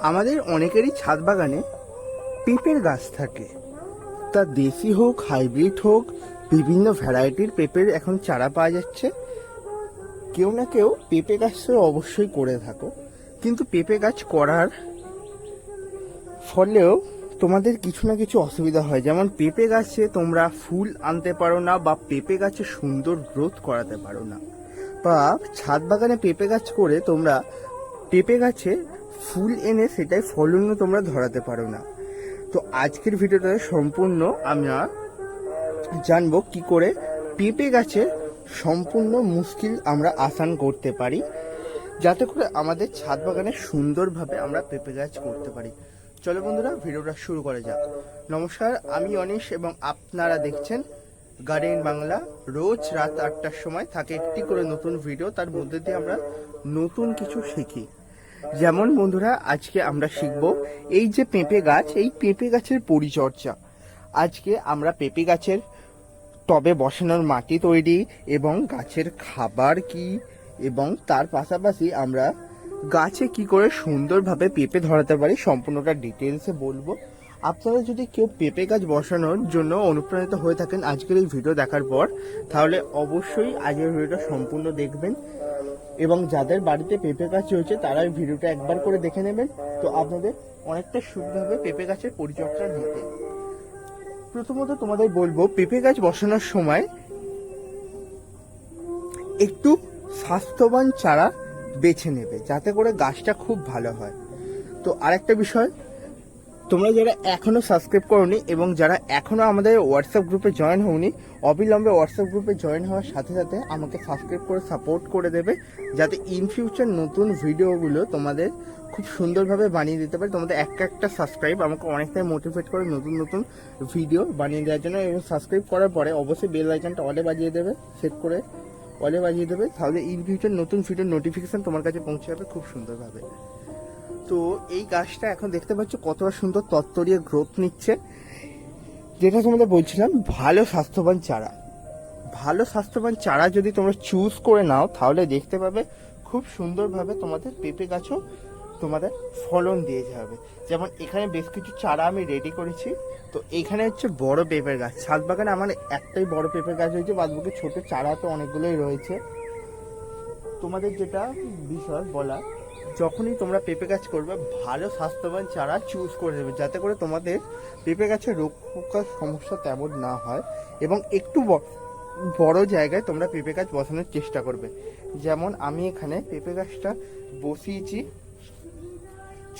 আমাদের অনেকেরই ছাদ বাগানে পেঁপের গাছ থাকে। তা দেশি হোক, হাইব্রিড হোক, বিভিন্ন ভ্যারাইটির পেঁপের এখন চারা পাওয়া যাচ্ছে। কেউ না কেউ পেঁপে গাছ তো অবশ্যই করে থাকো। কিন্তু পেঁপে গাছ করার ফলেও তোমাদের কিছু না কিছু অসুবিধা হয়। যেমন পেঁপে গাছে তোমরা ফুল আনতে পারো না বা পেঁপে গাছে সুন্দর গ্রোথ করাতে পারো না। বা ছাদ বাগানে পেঁপে গাছ করে তোমরা পেঁপে গাছে ফুল এনে সেটাই ফলনও তোমরা ধরাতে পারো না। তো আজকের ভিডিওটা সম্পূর্ণ আমরা জানব কি করে পেঁপে গাছে সম্পূর্ণ মুশকিল আমরা আসান করতে পারি, যাতে করে আমাদের ছাদ বাগানে সুন্দরভাবে আমরা পেঁপে গাছ করতে পারি। চলো বন্ধুরা, ভিডিওটা শুরু করা যাক। নমস্কার, আমি অনিশ এবং আপনারা দেখছেন গার্ডেন বাংলা। রোজ রাত আটটার সময় থাকে একটি করে নতুন ভিডিও, তার মধ্যে দিয়ে আমরা নতুন কিছু শিখি। যেমন বন্ধুরা, আজকে আমরা শিখব এই যে পেঁপে গাছ, এই পেঁপে গাছের পরিচর্যা। আজকে আমরা পেঁপে গাছের টবে বসানোর মাটি তৈরি এবং গাছের খাবার কি এবং তার পাশাপাশি আমরা গাছে কি করে সুন্দরভাবে পেঁপে ধরাতে পারি সম্পূর্ণটা ডিটেলসে বলব। আপনারা যদি কেউ পেঁপে গাছ বসানোর জন্য অনুপ্রাণিত হয়ে থাকেন আজকের এই ভিডিও দেখার পর, তাহলে অবশ্যই আজকের ভিডিওটা সম্পূর্ণ দেখবেন। এবং যাদের বাড়িতে পেঁপে গাছ রয়েছে তারা এই ভিডিওটা একবার করে দেখে নেবেন। তো আপনাদের অনেকটা সুবিধা হবে পেঁপে গাছের পরিচর্যা নিতে। প্রথমত তোমাদের বলব, পেঁপে গাছ বসানোর সময় একটু স্বাস্থ্যবান চারা বেছে নেবে, যাতে করে গাছটা খুব ভালো হয়। তো আরেকটা বিষয় তোমরা যারা এখনও সাবস্ক্রাইব করোনি এবং যারা এখনও আমাদের হোয়াটসঅ্যাপ গ্রুপে জয়েন হওনি, অবিলম্বে হোয়াটসঅ্যাপ গ্রুপে জয়েন হওয়ার সাথে সাথে আমাকে সাবস্ক্রাইব করে সাপোর্ট করে দেবে, যাতে ইন ফিউচার নতুন ভিডিওগুলো তোমাদের খুব সুন্দরভাবে বানিয়ে দিতে পারে। তোমাদের একটা একটা সাবস্ক্রাইব আমাকে অনেকটাই মোটিভেট করে নতুন নতুন ভিডিও বানিয়ে দেওয়ার জন্য এবং সাবস্ক্রাইব করার পরে অবশ্যই বেল আইকনটা অলে বাজিয়ে দেবে সেট করে অলে বাজিয়ে দেবে। তাহলে ইন ফিউচার নতুন ভিডিওর নোটিফিকেশন তোমার কাছে পৌঁছে যাবে খুব সুন্দরভাবে। তো এই গাছটা এখন দেখতে পাচ্ছ কতটা সুন্দর তত্তরিয়ে গ্রোথ নিচ্ছে। যেটা তোমাদের বলছিলাম, ভালো স্বাস্থ্যবান চারা। ভালো স্বাস্থ্যবান চারা যদি তোমরা চুজ করে নাও, তাহলে দেখতে পাবে খুব সুন্দরভাবে তোমাদের পেঁপে গাছও তোমাদের ফলন দিয়ে যাবে। যেমন এখানে বেশ কিছু চারা আমি রেডি করেছি। তো এখানে হচ্ছে বড় পেঁপের গাছ। ছাদ বাগানে আমার একটাই বড় পেঁপের গাছ হয়েছে বাদবাকি ছোট চারা তো অনেকগুলোই রয়েছে। তোমাদের যেটা বিষয় বলা যখনই তোমরা পেঁপে গাছ করবে, ভালো স্বাস্থ্যবান চারা চুজ করে দেবে, যাতে করে তোমাদের পেঁপে গাছের রোগ পোকার সমস্যা তেমন না হয় এবং একটু বড় জায়গায় তোমরা পেঁপে গাছ বসানোর চেষ্টা করবে। যেমন আমি এখানে পেঁপে গাছটা বসিয়েছি,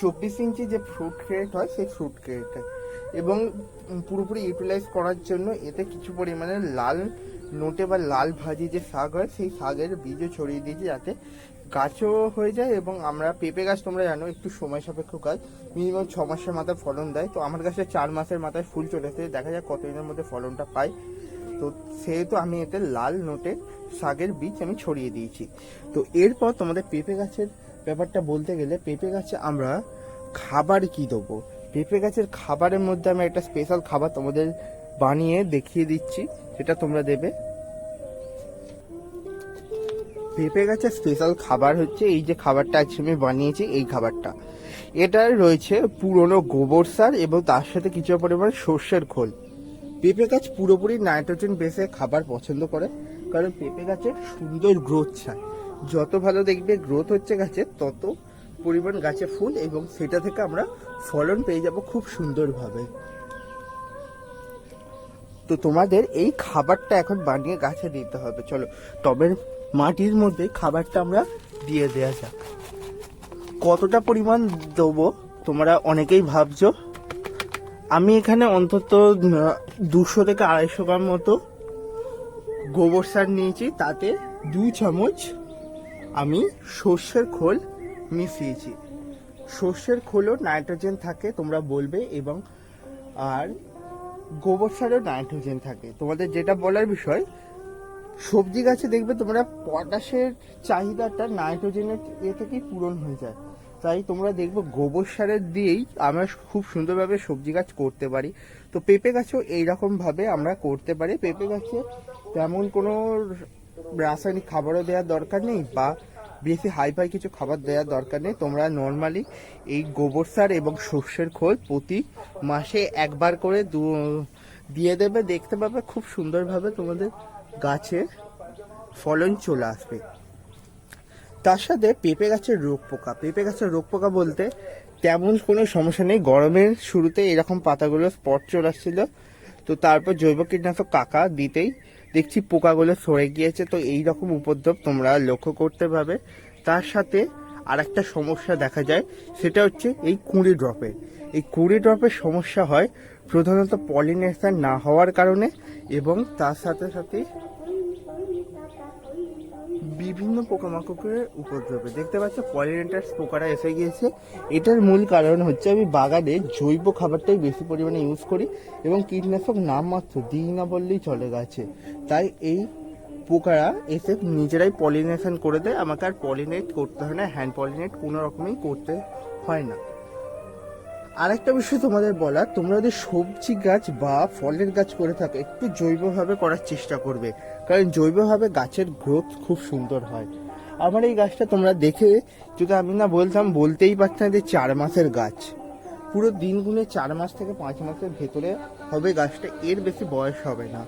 চব্বিশ ইঞ্চি যে ফ্রুট ক্রেট হয়, সেই ফ্রুট ক্রেটে এবং পুরোপুরি ইউটিলাইজ করার জন্য এতে কিছু পরিমাণে লাল নোটে বা লাল ভাজি যে শাক হয়, সেই শাকের বীজও ছড়িয়ে দিয়েছি যাতে গাছও হয়ে যায় এবং আমরা পেঁপে গাছ তোমরা জানো, একটু সময় সাপেক্ষ গাছ। মিনিমাম ছ মাসের মাথায় ফলন দেয়। তো আমার গাছে চার মাসের মাথায় ফুল চলে এসেছে দেখা যাক কতদিনের মধ্যে ফলনটা পাই। তো সেহেতু আমি এতে লাল নোটে শাকের বীজ আমি ছড়িয়ে দিয়েছি। তো এরপর তোমাদের পেঁপে গাছের ব্যাপারটা বলতে গেলে, পেঁপে গাছে আমরা খাবার কি দেবো? পেঁপে গাছের খাবারের মধ্যে আমি একটা স্পেশাল খাবার তোমাদের বানিয়ে দেখিয়ে দিচ্ছি। সেটা তোমরা দেবে। পেঁপে গাছের স্পেশাল খাবার হচ্ছে এই যে খাবারটা আজকে আমি বানিয়েছি, এই খাবারটা। এটার রয়েছে পুরনো গোবর সার এবং তার সাথে কিছু পরিমাণ সর্ষের খোল। পেঁপে গাছ পুরোপুরি নাইট্রোজেন বেসে খাবার পছন্দ করে, কারণ পেঁপে গাছের সুন্দর গ্রোথ চায় যত ভালো দেখবে গ্রোথ হচ্ছে গাছের তত পরিমাণ গাছে ফুল এবং সেটা থেকে আমরা ফলন পেয়ে যাব খুব সুন্দরভাবে। তো তোমাদের এই খাবারটা এখন বানিয়ে গাছে দিতে হবে। চলো, টবের মাটির মধ্যে খাবারটা আমরা দিয়ে দেওয়া যাক। কতটা পরিমাণ দেবো তোমরা অনেকেই ভাবছ। আমি এখানে অন্তত দুশো থেকে আড়াইশো গ্রাম মতো গোবর সার নিয়েছি। তাতে দু চামচ আমি সর্ষের খোল মিশিয়েছি। সর্ষের খোলও নাইট্রোজেন থাকে, তোমরা বলবে, এবং আর গোবর সারও নাইট্রোজেন থাকে। তোমাদের যেটা বলার বিষয় সবজি গাছে দেখবে তোমরা পটাশের চাহিদাটা নাইট্রোজেনের এ থেকেই পূরণ হয়ে যায়। তাই তোমরা দেখবে গোবর সারের দিয়েই আমরা খুব সুন্দরভাবে সবজি গাছ করতে পারি। তো পেঁপে গাছও এইরকমভাবে আমরা করতে পারি। পেঁপে গাছে তেমন কোনো রাসায়নিক খাবারও দেওয়ার দরকার নেই বা বেশি হাই ফাই কিছু খাবার দেওয়ার দরকার নেই। তোমরা নর্মালি এই গোবর সার এবং সর্ষের খোল প্রতি মাসে একবার করে দিয়ে দেবে। দেখতে পাবে খুব সুন্দরভাবে তোমাদের গাছের ফলন চলে আসবে। তার সাথে পেঁপে গাছের রোগ পোকা। পেঁপে গাছের রোগ পোকা বলতে তেমন কোনো সমস্যা নেই। গরমের শুরুতে এরকম পাতাগুলো স্পট চলে আসছিল। তো তারপর জৈব কীটনাশক কাকা দিতেই দেখছি পোকাগুলো সরে গিয়েছে। তো এই রকম উপদ্রব তোমরা লক্ষ্য করতে পারবে। তার সাথে আর একটা সমস্যা দেখা যায়। সেটা হচ্ছে এই কুঁড়ি ড্রপের এই কুঁড়ি ড্রপের সমস্যা হয় প্রধানত পলিনেশন না হওয়ার কারণে এবং তার সাথে সাথে বিভিন্ন পোকামাকড়ের উপদ্রবে। দেখতে পাচ্ছ পলিনেটার্স পোকারা এসে গিয়েছে। এটার মূল কারণ হচ্ছে আমি বাগানে জৈব খাবারটাই বেশি পরিমাণে ইউজ করি এবং কীটনাশক নামমাত্র দিই না বললেই চলে গেছে। তাই এই পোকারা এসে নিজেরাই পলিনেশন করে দেয়। আমাকে আর পলিনেট করতে হয় না হ্যান্ড পলিনেট কোনো রকমই করতে হয় না। আরেকটা বিষয় তোমাদের বলা তোমরা যদি সবজি গাছ বা ফলের গাছ করে থাকো, একটু জৈবভাবে করার চেষ্টা করবে। কারণ জৈবভাবে গাছের গ্রোথ খুব সুন্দর হয়। আমার এই গাছটা তোমরা দেখে, যদি আমি না বলতাম, বলতেই পারতাম যে চার মাসের গাছ। পুরো দিন গুনে চার মাস থেকে পাঁচ মাসের ভেতরে হবে গাছটা, এর বেশি বয়স হবে না।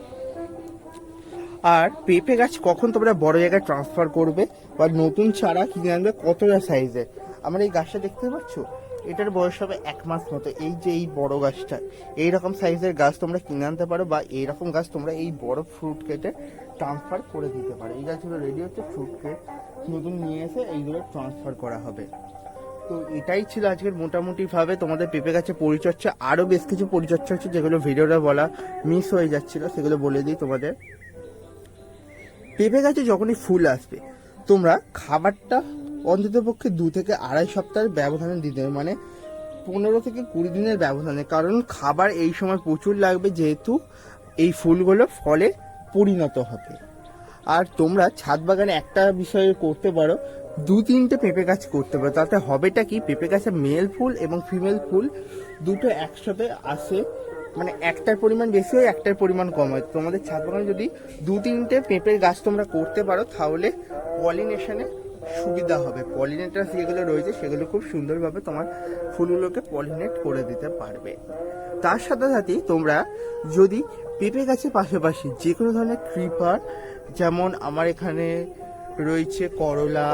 আর পেঁপে গাছ কখন তোমরা বড় জায়গায় ট্রান্সফার করবে, বা নতুন চারা কিনে আনবে, কতটা সাইজের আমার এই গাছটা দেখতে পাচ্ছ? এটার বয়স হবে এক মাস মতো। এই যে এই বড় গাছটা এই রকম সাইজের গাছ তোমরা কিনে আনতে পারো বা এই রকম গাছ তোমরা এই বড় ফ্রুট কেটে ট্রান্সফার করে দিতে পারো। এই গাছগুলো রেডি হচ্ছে ফ্রুট কেট নতুন নিয়ে এসে এইগুলো ট্রান্সফার করা হবে। তো এটাই ছিল আজকের মোটামুটিভাবে তোমাদের পেঁপে গাছে পরিচর্যা। আরও বেশ কিছু পরিচর্চা হচ্ছে যেগুলো ভিডিওটা বলা মিস হয়ে যাচ্ছিল, সেগুলো বলে দিই তোমাদের। পেঁপে গাছে যখনই ফুল আসবে, তোমরা খাবারটা অন্ততপক্ষে দু থেকে আড়াই সপ্তাহের ব্যবধানে দিতে হবে মানে পনেরো থেকে কুড়ি দিনের ব্যবধানে কারণ খাবার এই সময় প্রচুর লাগবে যেহেতু এই ফুলগুলো ফলে পরিণত হবে। আর তোমরা ছাদ বাগানে একটা বিষয় করতে পারো, দু তিনটে পেঁপে গাছ করতে পারো, তাতে হবেটা কি? পেঁপে গাছে মেল ফুল এবং ফিমেল ফুল দুটো একসাথে আসে মানে একটার পরিমাণ বেশি হয়, একটার পরিমাণ কম হয়। তোমাদের ছাদ বাগানে যদি দু তিনটে পেঁপের গাছ তোমরা করতে পারো, তাহলে পলিনেশনে সুবিধা হবে। পলিনেটার যেগুলো রয়েছে, সেগুলো খুব সুন্দরভাবে তোমার ফুলগুলোকে পলিনেট করে দিতে পারবে। তার সাথে সাথে তোমরা যদি পেঁপে গাছের পাশাপাশি যে কোনো ধরনের ক্রিপার যেমন আমার এখানে রয়েছে করলা,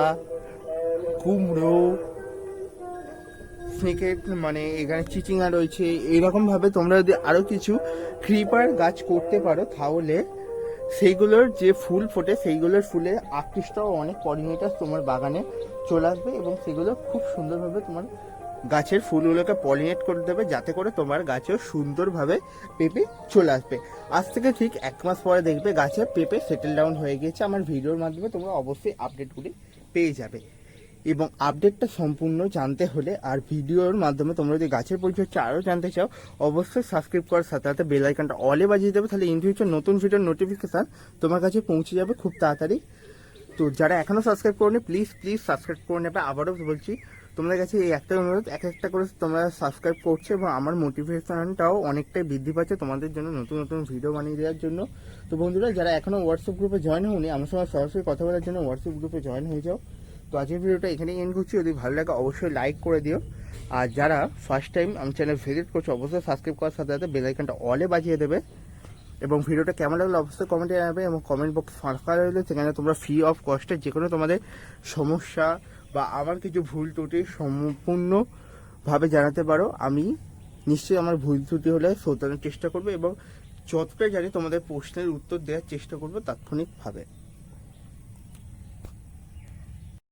কুমড়ো স্নেকের মানে এখানে চিচিঙ্গা রয়েছে এইরকম ভাবে তোমরা যদি আরও কিছু ক্রিপার গাছ করতে পারো, তাহলে সেইগুলোর যে ফুল ফোটে, সেইগুলোর ফুলে আকৃষ্ট অনেক। পলিনেটার তোমার বাগানে চলে আসবে এবং সেগুলো খুব সুন্দরভাবে তোমার গাছের ফুলগুলোকে পলিনেট করে দেবে, যাতে করে তোমার গাছেও সুন্দরভাবে পেঁপে চলে আসবে। আজ থেকে ঠিক এক মাস পরে দেখবে গাছে পেঁপে সেটেল ডাউন হয়ে গিয়েছে। আমার ভিডিওর মাধ্যমে তোমরা অবশ্যই আপডেটগুলি পেয়ে যাবে। এবং আপডেটটা সম্পূর্ণ জানতে হলে আর ভিডিওর মাধ্যমে তোমরা যদি গাছের পরিচর্যা আরও জানতে চাও, অবশ্যই সাবস্ক্রাইব করার সাথে সাথে বেল আইকনটা অলে বাজিয়ে দেবে, তাহলে ইন ফিউচার নতুন ভিডিওর নোটিফিকেশান তোমার কাছে পৌঁছে যাবে খুব তাড়াতাড়ি। তো যারা এখনও সাবস্ক্রাইব করনি প্লিজ প্লিজ সাবস্ক্রাইব করে নেবে। আবারও বলছি, তোমাদের কাছে এই একটা অনুরোধ, এক একটা করে তোমরা সাবস্ক্রাইব করছে এবং আমার মোটিভেশনটাও অনেকটাই বৃদ্ধি পাচ্ছে তোমাদের জন্য নতুন নতুন ভিডিও বানিয়ে দেওয়ার জন্য। তো বন্ধুরা, যারা এখনও হোয়াটসঅ্যাপ গ্রুপে জয়েন হওনি, আমার সঙ্গে সরাসরি কথা বলার জন্য হোয়াটসঅ্যাপ গ্রুপে জয়েন হয়ে যাও। তো আজকের ভিডিওটা এখানেই এন্ড করছি। যদি ভালো লাগে অবশ্যই লাইক করে দিও। আর যারা ফার্স্ট টাইম আমি চ্যানেল ভিজিট করছ, অবশ্যই সাবস্ক্রাইব করার সাথে সাথে বেল আইকনটা অলে বাজিয়ে দেবে। এবং ভিডিওটা কেমন লাগল অবশ্যই কমেন্টে জানাবে এবং কমেন্ট বক্স ফাঁকা রইলে, সেখানে তোমরা ফ্রি অফ কস্টে যে কোনো তোমাদের সমস্যা বা আমার কিছু ভুল ত্রুটি সম্পূর্ণভাবে জানাতে পারো। আমি নিশ্চয়ই আমার ভুল ত্রুটি হলে শোধরানোর চেষ্টা করব এবং যতটা জানি তোমাদের প্রশ্নের উত্তর দেওয়ার চেষ্টা করব তাৎক্ষণিকভাবে।